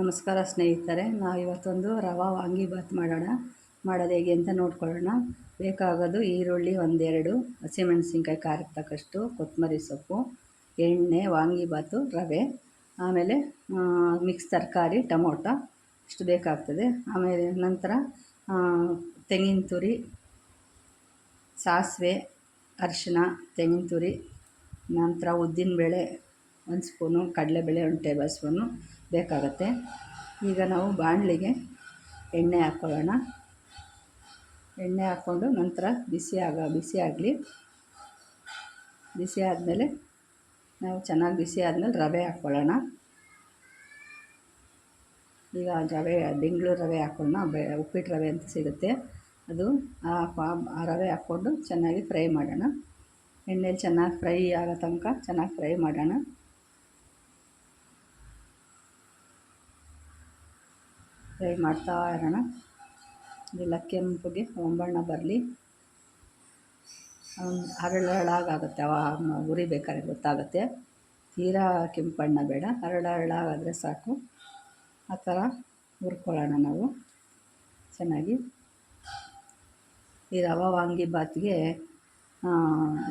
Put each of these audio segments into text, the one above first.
ನಮಸ್ಕಾರ ಸ್ನೇಹಿತರೆ, ನಾವು ಇವತ್ತೊಂದು ರವಾ ವಾಂಗಿಬಾತ್ ಮಾಡೋಣ. ಮಾಡೋದು ಹೇಗೆ ಅಂತ ನೋಡ್ಕೊಳ್ಳೋಣ. ಬೇಕಾಗೋದು ಈರುಳ್ಳಿ ಒಂದೆರಡು, ಹಸಿಮೆಣಸಿನ್ಕಾಯಿ ಖಾರಕ್ಕೆ ತಕ್ಕಷ್ಟು ಕೊತ್ತಂಬರಿ ಸೊಪ್ಪು, ಎಣ್ಣೆ ವಾಂಗಿಬಾತು ರವೆ, ಆಮೇಲೆ ಮಿಕ್ಸ್ ತರಕಾರಿ, ಟೊಮೊಟೊ, ಇಷ್ಟು ಬೇಕಾಗ್ತದೆ. ಆಮೇಲೆ ನಂತರ ತೆಂಗಿನ ತುರಿ, ಸಾಸಿವೆ ಅರಿಶಿನ ತೆಂಗಿನ ತುರಿ, ನಂತರ ಉದ್ದಿನಬೇಳೆ ಒಂದು ಸ್ಪೂನು ಕಡಲೆಬೇಳೆ ಒಂದು ಟೇಬಲ್ ಸ್ಪೂನು ಬೇಕಾಗುತ್ತೆ. ಈಗ ನಾವು ಬಾಣಲಿಗೆ ಎಣ್ಣೆ ಹಾಕ್ಕೊಳ್ಳೋಣ. ಎಣ್ಣೆ ಹಾಕ್ಕೊಂಡು ನಂತರ ಬಿಸಿ ಆಗ, ಬಿಸಿ ಆಗಲಿ. ಬಿಸಿ ಆದಮೇಲೆ ನಾವು ಚೆನ್ನಾಗಿ ಬಿಸಿ ಆದಮೇಲೆ ರವೆ ಹಾಕ್ಕೊಳ್ಳೋಣ. ಈಗ ರವೆ, ಬೆಂಗಳೂರು ರವೆ ಹಾಕ್ಕೊಳ್ಳೋಣ. ಬೆ, ಉಪ್ಪಿಟ್ಟು ರವೆ ಅಂತ ಸಿಗುತ್ತೆ. ಅದು ಆ ರವೆ ಹಾಕ್ಕೊಂಡು ಚೆನ್ನಾಗಿ ಫ್ರೈ ಮಾಡೋಣ. ಎಣ್ಣೆಲಿ ಚೆನ್ನಾಗಿ ಫ್ರೈ ಆಗೋ ತನಕ ಚೆನ್ನಾಗಿ ಫ್ರೈ ಮಾಡೋಣ. ಫ್ರೈ ಮಾಡ್ತಾ ಇರೋಣ. ಇದೆಲ್ಲ ಕೆಂಪುಗೆ ಒಂಬಣ್ಣ ಬರಲಿ. ಹರಳಾಗುತ್ತೆ ಅವ ಉರಿಬೇಕಾದ್ರೆ ಗೊತ್ತಾಗುತ್ತೆ. ತೀರಾ ಕೆಂಪು ಬಣ್ಣ ಬೇಡ. ಹರಳಾಗಾದರೆ ಸಾಕು. ಆ ಥರ ಹುರ್ಕೊಳ್ಳೋಣ ನಾವು. ಚೆನ್ನಾಗಿ. ಈ ರವೆ ವಾಂಗಿಬಾತ್ಗೆ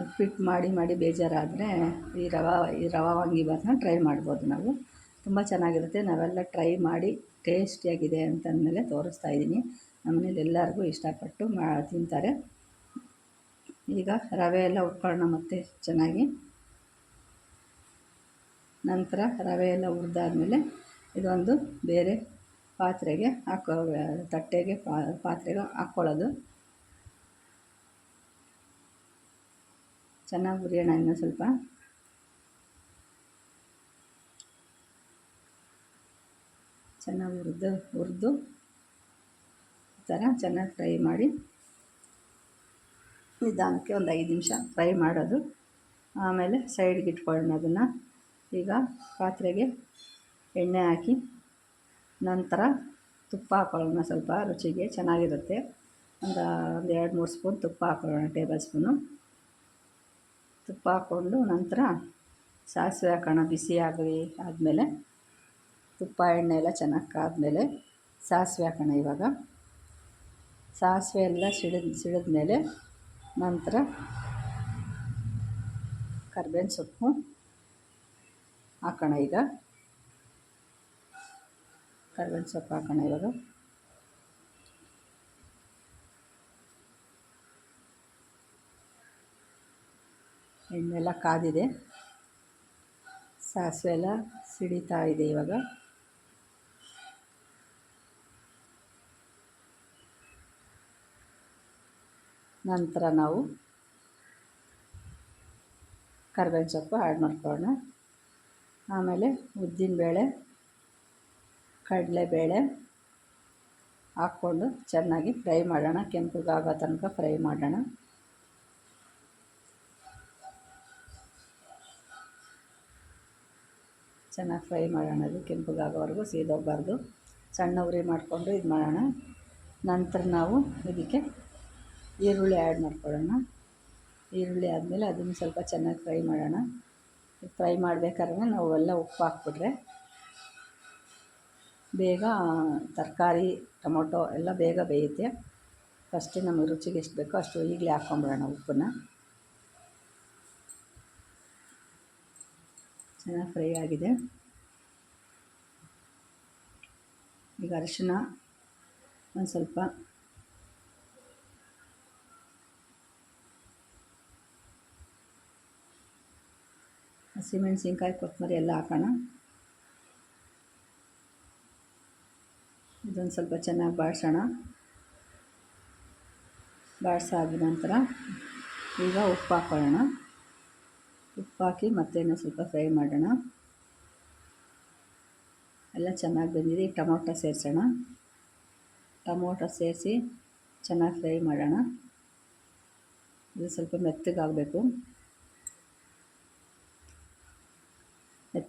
ಉಪ್ಪಿಟ್ಟು ಮಾಡಿ ಮಾಡಿ ಬೇಜಾರಾದರೆ ಈ ರವೆ ಈ ರವೆ ವಾಂಗಿಬಾತನ್ನ ಟ್ರೈ ಮಾಡ್ಬೋದು ನಾವು. ತುಂಬ ಚೆನ್ನಾಗಿರುತ್ತೆ. ನಾವೆಲ್ಲ ಟ್ರೈ ಮಾಡಿ ಟೇಸ್ಟಿಯಾಗಿದೆ ಅಂತಂದಮೇಲೆ ತೋರಿಸ್ತಾ ಇದ್ದೀನಿ. ನಮ್ಮನೇಲಿ ಎಲ್ಲರಿಗೂ ಇಷ್ಟಪಟ್ಟು ಮಾ ತಿಂತಾರೆ. ಈಗ ರವೆ ಎಲ್ಲ ಉಟ್ಕೊಳ್ಳೋಣ ಮತ್ತೆ ಚೆನ್ನಾಗಿ. ನಂತರ ರವೆ ಎಲ್ಲ ಹುರಿದಾದ್ಮೇಲೆ ಇದೊಂದು ಬೇರೆ ಪಾತ್ರೆಗೆ ಹಾಕೋ, ತಟ್ಟೆಗೆ ಪಾತ್ರೆಗೆ ಹಾಕ್ಕೊಳ್ಳೋದು ಚೆನ್ನಾಗಿ ಹುರಿಯೋಣ ಇನ್ನೂ ಸ್ವಲ್ಪ. ಚೆನ್ನಾಗಿ ಹುರಿದು ಹುರಿದು ಈ ಥರ ಚೆನ್ನಾಗಿ ಫ್ರೈ ಮಾಡಿ ನಿಧಾನಕ್ಕೆ ಒಂದು ಐದು ನಿಮಿಷ ಫ್ರೈ ಮಾಡೋದು. ಆಮೇಲೆ ಸೈಡ್ಗೆ ಇಟ್ಕೊಳ್ಳೋಣ ಅದನ್ನು. ಈಗ ಪಾತ್ರೆಗೆ ಎಣ್ಣೆ ಹಾಕಿ ನಂತರ ತುಪ್ಪ ಹಾಕ್ಕೊಳ್ಳೋಣ ಸ್ವಲ್ಪ, ರುಚಿಗೆ ಚೆನ್ನಾಗಿರುತ್ತೆ. ಒಂದು ಒಂದು ಎರಡು, ಮೂರು ಸ್ಪೂನ್ ತುಪ್ಪ ಹಾಕೊಳ್ಳೋಣ, ಟೇಬಲ್ ಸ್ಪೂನು. ತುಪ್ಪ ಹಾಕ್ಕೊಂಡು ನಂತರ ಸಾಸಿವೆ ಹಾಕೋಣ, ಬಿಸಿ ಆಗಲಿ ಆದಮೇಲೆ. ತುಪ್ಪ, ಎಣ್ಣೆ ಎಲ್ಲ ಚೆನ್ನಾಗಿ ಕಾದ್ಮೇಲೆ ಸಾಸಿವೆ ಹಾಕೋಣ ಇವಾಗ. ಸಾಸಿವೆ ಎಲ್ಲ ಸಿಡಿದ ಸಿಡಿದ್ಮೇಲೆ ನಂತರ ಕರ್ಬೇವಿನ ಸೊಪ್ಪು ಹಾಕೋಣ ಈಗ. ಕರ್ಬೇವಿನ ಸೊಪ್ಪು ಹಾಕೋಣ ಇವಾಗ. ಎಣ್ಣೆಲ್ಲ ಕಾದಿದೆ. ಸಾಸಿವೆ ಎಲ್ಲ ಸಿಡಿತಾ ಇದೆ ಇವಾಗ. ನಂತರ ನಾವು ಕರ್ಬೇವಿನ ಸೊಪ್ಪು ಆ್ಯಡ್ ಮಾಡ್ಕೊಳ್ಳೋಣ. ಆಮೇಲೆ ಉದ್ದಿನಬೇಳೆ ಕಡಲೆಬೇಳೆ ಹಾಕ್ಕೊಂಡು ಚೆನ್ನಾಗಿ ಫ್ರೈ ಮಾಡೋಣ. ಕೆಂಪಗಾಗೋ ತನಕ ಫ್ರೈ ಮಾಡೋಣ. ಚೆನ್ನಾಗಿ ಫ್ರೈ ಮಾಡೋಣ ಅದು. ಕೆಂಪಗಾಗೋವರೆಗೂ ಸೀದೋಗಬಾರ್ದು. ಸಣ್ಣ ಉರಿ ಮಾಡಿಕೊಂಡು ಇದು ಮಾಡೋಣ. ನಂತರ ನಾವು ಇದಕ್ಕೆ ಈರುಳ್ಳಿ ಆ್ಯಡ್ ಮಾಡ್ಕೊಳ್ಳೋಣ. ಈರುಳ್ಳಿ ಆದಮೇಲೆ ಅದನ್ನು ಸ್ವಲ್ಪ ಚೆನ್ನಾಗಿ ಫ್ರೈ ಮಾಡೋಣ. ಫ್ರೈ ಮಾಡಬೇಕಾದ್ರೆ ನಾವು ಎಲ್ಲ ಉಪ್ಪು ಹಾಕ್ಬಿಟ್ರೆ ಬೇಗ ತರಕಾರಿ, ಟೊಮೊಟೊ ಎಲ್ಲ ಬೇಗ ಬೇಯುತ್ತೆ. ಫಸ್ಟೇ ನಮಗೆ ರುಚಿಗೆ ಎಷ್ಟು ಬೇಕೋ ಅಷ್ಟು ಈಗಲೇ ಹಾಕ್ಕೊಂಬಿಡೋಣ ಉಪ್ಪನ್ನು. ಚೆನ್ನಾಗಿ ಫ್ರೈ ಆಗಿದೆ. ಈಗ ಅರಿಶಿನ ಒಂದು ಸ್ವಲ್ಪ ಹಸಿಮೆಣ್ಸಿನ್ಕಾಯಿ ಕೊತ್ತಂಬರಿ ಎಲ್ಲ ಹಾಕೋಣ. ಇದೊಂದು ಸ್ವಲ್ಪ ಚೆನ್ನಾಗಿ ಬಾಡಿಸೋಣ ಬಾಡಿಸಾದ ನಂತರ ಈಗ ಉಪ್ಪು ಹಾಕ್ಕೊಳ್ಳೋಣ ಉಪ್ಪು ಹಾಕಿ ಮತ್ತೆ ಇನ್ನೂ ಸ್ವಲ್ಪ ಫ್ರೈ ಮಾಡೋಣ. ಎಲ್ಲ ಚೆನ್ನಾಗಿ ಬಂದಿದೆ. ಈಗ ಟೊಮೊಟೊ ಸೇರಿಸೋಣ. ಟೊಮೊಟೊ ಸೇರಿಸಿ ಚೆನ್ನಾಗಿ ಫ್ರೈ ಮಾಡೋಣ. ಇದು ಸ್ವಲ್ಪ ಮೆತ್ತಗಾಗಬೇಕು.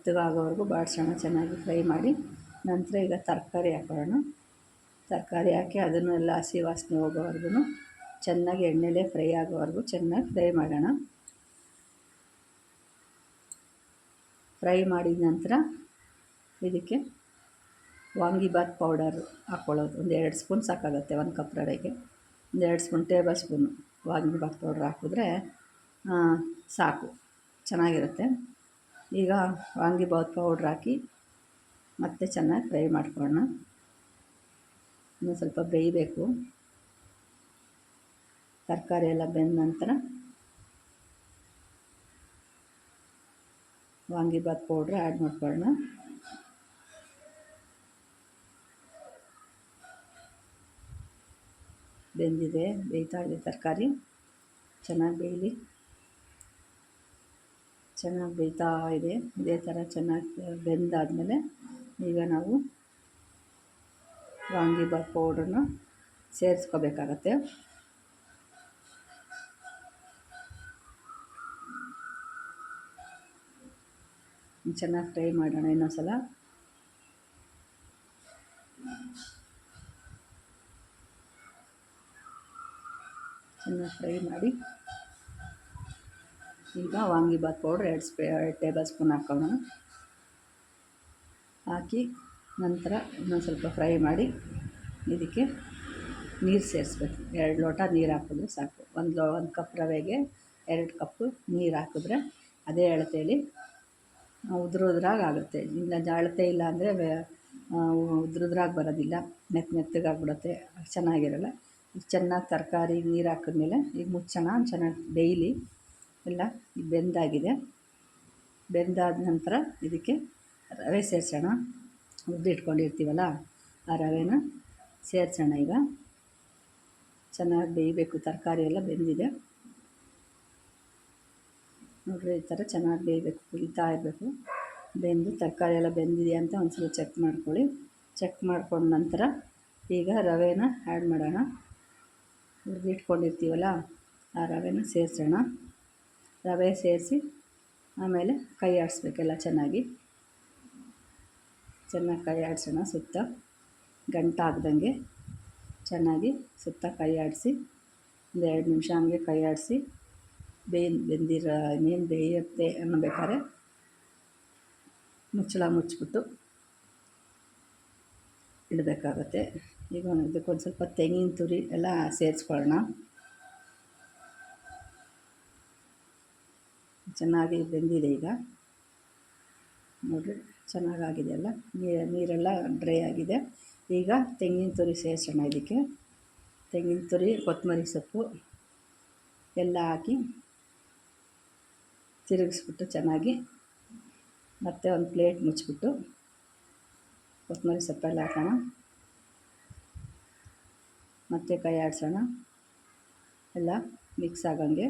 ಮೆತ್ತಗಾಗೋವರೆಗೂ ಬಾಡಿಸೋಣ ಚೆನ್ನಾಗಿ ಫ್ರೈ ಮಾಡಿ ನಂತರ ಈಗ ತರಕಾರಿ ಹಾಕೊಳ್ಳೋಣ ತರಕಾರಿ ಹಾಕಿ ಅದನ್ನು ಎಲ್ಲ ಹಸಿ ವಾಸನೆ ಹೋಗೋವರೆಗೂ ಚೆನ್ನಾಗಿ ಎಣ್ಣೆಲೇ ಫ್ರೈ ಆಗೋವರೆಗೂ ಚೆನ್ನಾಗಿ ಫ್ರೈ ಮಾಡೋಣ. ಫ್ರೈ ಮಾಡಿದ ನಂತರ ಇದಕ್ಕೆ ವಾಂಗಿಬಾತ್ ಪೌಡರ್ ಹಾಕ್ಕೊಳ್ಳೋದು ಒಂದು ಎರಡು ಸ್ಪೂನ್ ಸಾಕಾಗುತ್ತೆ ಒಂದು ಕಪ್ ರವೆಗೆ ಒಂದು ಎರಡು spoon tablespoon vangibath powder ಹಾಕಿದ್ರೆ ಸಾಕು. ಚೆನ್ನಾಗಿರುತ್ತೆ. ಈಗ ವಾಂಗಿಬಾತ್ ಪೌಡ್ರ್ ಹಾಕಿ ಮತ್ತೆ ಚೆನ್ನಾಗಿ ಫ್ರೈ ಮಾಡ್ಕೊಳ್ಳೋಣ. ಇನ್ನೂ ಸ್ವಲ್ಪ ಬೇಯಬೇಕು. ತರಕಾರಿ ಎಲ್ಲ ಬೆಂದ ನಂತರ ವಾಂಗಿಬಾತ್ ಪೌಡ್ರ್ ಆ್ಯಡ್ ಮಾಡ್ಕೊಳ್ಳೋಣ. ಬೆಂದಿದೆ, ಬೇಯ್ತಾ ಇದೆ ತರಕಾರಿ. ಚೆನ್ನಾಗಿ ಬೇಯಲಿ. ಚೆನ್ನಾಗಿ ಬೇಯ್ತಾ ಇದೆ. ಇದೇ ಥರ ಚೆನ್ನಾಗಿ ಬೆಂದಾದಮೇಲೆ ಈಗ ನಾವು ವಾಂಗಿಬಾತ್ ಪೌಡ್ರನ್ನ ಸೇರಿಸ್ಕೋಬೇಕಾಗತ್ತೆ. ಚೆನ್ನಾಗಿ ಫ್ರೈ ಮಾಡೋಣ ಇನ್ನೊಂದು ಸಲ ಚೆನ್ನಾಗಿ ಫ್ರೈ ಮಾಡಿ ಈಗ ವಾಂಗಿಬಾತ್ ಪೌಡ್ರ್ ಎರಡು ಸ್ಪೇ, ಎರಡು ಟೇಬಲ್ ಸ್ಪೂನ್ ಹಾಕೋಣ ಹಾಕಿ ನಂತರ ಇನ್ನೊಂದು ಸ್ವಲ್ಪ ಫ್ರೈ ಮಾಡಿ ಇದಕ್ಕೆ ನೀರು ಸೇರಿಸ್ಬೇಕು. ಎರಡು ಲೋಟ ನೀರು ಹಾಕಿದ್ರೆ ಸಾಕು. ಒಂದು ಲೋ, ಒಂದು ಕಪ್ ರವೆಗೆ ಎರಡು ಕಪ್ಪು ನೀರು ಹಾಕಿದ್ರೆ ಅದೇ ಅಳತೆಯಲ್ಲಿ ಉದುರು ಉದ್ರಾಗಿ ಆಗುತ್ತೆ. ಇಲ್ಲ, ಅಳತೆ ಇಲ್ಲ ಅಂದರೆ ಉದ್ರುದ್ರಾಗಿ ಬರೋದಿಲ್ಲ. ಮೆತ್ತ ಮೆತ್ತಗಾಗ್ಬಿಡುತ್ತೆ. ಚೆನ್ನಾಗಿರಲ್ಲ. ಈಗ ಚೆನ್ನಾಗಿ ತರಕಾರಿ, ನೀರು ಹಾಕಿದ್ಮೇಲೆ ಈಗ ಮುಚ್ಚೋಣ. ಚೆನ್ನಾಗಿ ಬೇಯಲಿ. ಎಲ್ಲ ಬೆಂದಾಗಿದೆ. ಬೆಂದಾದ ನಂತರ ಇದಕ್ಕೆ ರವೆ ಸೇರಿಸೋಣ. ಹುರಿದಿಟ್ಕೊಂಡಿರ್ತೀವಲ್ಲ ಆ ರವೆನ ಸೇರಿಸೋಣ ಈಗ. ಚೆನ್ನಾಗಿ ಬೇಯಬೇಕು, ತರಕಾರಿ ಎಲ್ಲ ಬೆಂದಿದೆ. ನೋಡ್ರಿ, ಈ ಥರ ಚೆನ್ನಾಗಿ ಬೇಯಬೇಕು ಕುಳಿತಾ ಇರಬೇಕು. ಬೆಂದು ತರಕಾರಿ ಎಲ್ಲ ಬೆಂದಿದೆ ಅಂತ ಒಂದ್ಸಲ ಚೆಕ್ ಮಾಡ್ಕೊಳ್ಳಿ. ಚೆಕ್ ಮಾಡ್ಕೊಂಡ ನಂತರ ಈಗ ರವೆನ ಆ್ಯಡ್ ಮಾಡೋಣ. ಹುರಿದಿಟ್ಕೊಂಡಿರ್ತೀವಲ್ಲ ಆ ರವೆನ ಸೇರಿಸೋಣ. ರವೆ ಸೇರಿಸಿ ಆಮೇಲೆ ಕೈ ಆಡಿಸ್ಬೇಕೆಲ್ಲ ಚೆನ್ನಾಗಿ. ಚೆನ್ನಾಗಿ ಕೈ ಆಡಿಸೋಣ ಸುತ್ತ. ಗಂಟಾಗ್ದಂಗೆ ಚೆನ್ನಾಗಿ ಸುತ್ತ ಕೈ ಆಡಿಸಿ ಒಂದು ಎರಡು ನಿಮಿಷ ಹಂಗೆ ಕೈ ಆಡಿಸಿ ಬೇಯ್ ಬೆಂದಿರೋ ಇನ್ನೇನು ಬೇಯುತ್ತೆ ಅನ್ನಬೇಕಾದ್ರೆ ಮುಚ್ಚಳ ಮುಚ್ಚಿಬಿಟ್ಟು ಇಡಬೇಕಾಗತ್ತೆ. ಈಗ ಇದಕ್ಕೊಂದು ಸ್ವಲ್ಪ ತೆಂಗಿನ ತುರಿ ಎಲ್ಲ ಸೇರಿಸ್ಕೊಳ್ಳೋಣ ಚೆನ್ನಾಗಿ ಬೆಂದಿದೆ ಈಗ. ನೋಡಿರಿ, ಚೆನ್ನಾಗಾಗಿದೆ ಅಲ್ಲ? ನೀರೆಲ್ಲ ಡ್ರೈ ಆಗಿದೆ. ಈಗ ತೆಂಗಿನ ತುರಿ ಸೇರಿಸೋಣ ಇದಕ್ಕೆ. ತೆಂಗಿನ ತುರಿ, ಕೊತ್ತಂಬರಿ ಸೊಪ್ಪು ಎಲ್ಲ ಹಾಕಿ ತಿರುಗಿಸ್ಬಿಟ್ಟು ಚೆನ್ನಾಗಿ ಮತ್ತೆ ಒಂದು ಪ್ಲೇಟ್ ಮುಚ್ಚಿಬಿಟ್ಟು ಕೊತ್ತಂಬರಿ ಸೊಪ್ಪೆಲ್ಲ ಹಾಕೋಣ. ಮತ್ತೆ ಕೈ ಆಡಿಸೋಣ. ಎಲ್ಲ ಮಿಕ್ಸ್ ಆಗಂಗೆ.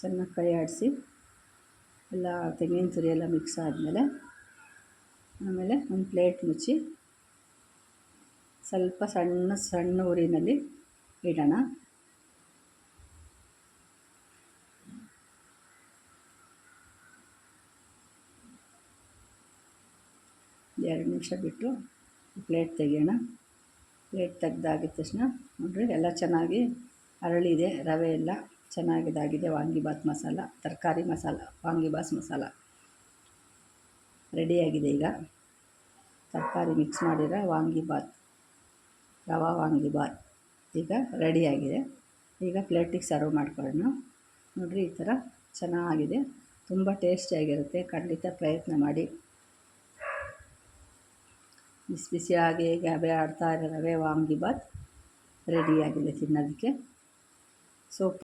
ಚೆನ್ನಾಗಿ ಕೈ ಆಡಿಸಿ ಎಲ್ಲ ತೆಂಗಿನ ತುರಿ ಎಲ್ಲ ಮಿಕ್ಸ್ ಆದಮೇಲೆ ಆಮೇಲೆ ಒಂದು ಪ್ಲೇಟ್ ಮುಚ್ಚಿ ಸ್ವಲ್ಪ ಸಣ್ಣ ಸಣ್ಣ ಊರಿನಲ್ಲಿ ಇಡೋಣ. ಎರಡು ನಿಮಿಷ ಬಿಟ್ಟು ಪ್ಲೇಟ್ ತೆಗಿಯೋಣ. ಪ್ಲೇಟ್ ತೆಗ್ದಾಗಿದ್ದ ತಕ್ಷಣ ನೋಡಿರಿ ಎಲ್ಲ ಚೆನ್ನಾಗಿ ಅರಳಿದೆ, ರವೆ ಎಲ್ಲ. ಚೆನ್ನಾಗಿದಾಗಿದೆ. ವಾಂಗಿಬಾತ್ ಮಸಾಲ, ತರಕಾರಿ ಮಸಾಲ ವಾಂಗಿಬಾತ್ ಮಸಾಲ ರೆಡಿಯಾಗಿದೆ ಈಗ. ತರಕಾರಿ ಮಿಕ್ಸ್ ಮಾಡಿರೋ ವಾಂಗಿಬಾತ್ ರವಾ ವಾಂಗಿಬಾತ್ ಈಗ ರೆಡಿಯಾಗಿದೆ ಈಗ ಪ್ಲೇಟಿಗೆ ಸರ್ವ್ ಮಾಡ್ಕೊಳ್ಳೋಣ. ನೋಡಿರಿ ಈ ಥರ ಚೆನ್ನಾಗಿದೆ. ತುಂಬ ಟೇಸ್ಟಿಯಾಗಿರುತ್ತೆ ಖಂಡಿತ ಪ್ರಯತ್ನ ಮಾಡಿ. ಬಿಸಿ ಬಿಸಿಯಾಗಿ ಗಬೆ ಆಡ್ತಾ ಇರೋ ರವೆ ವಾಂಗಿಬಾತ್ ರೆಡಿಯಾಗಿದೆ ತಿನ್ನೋದಕ್ಕೆ. ಸೊ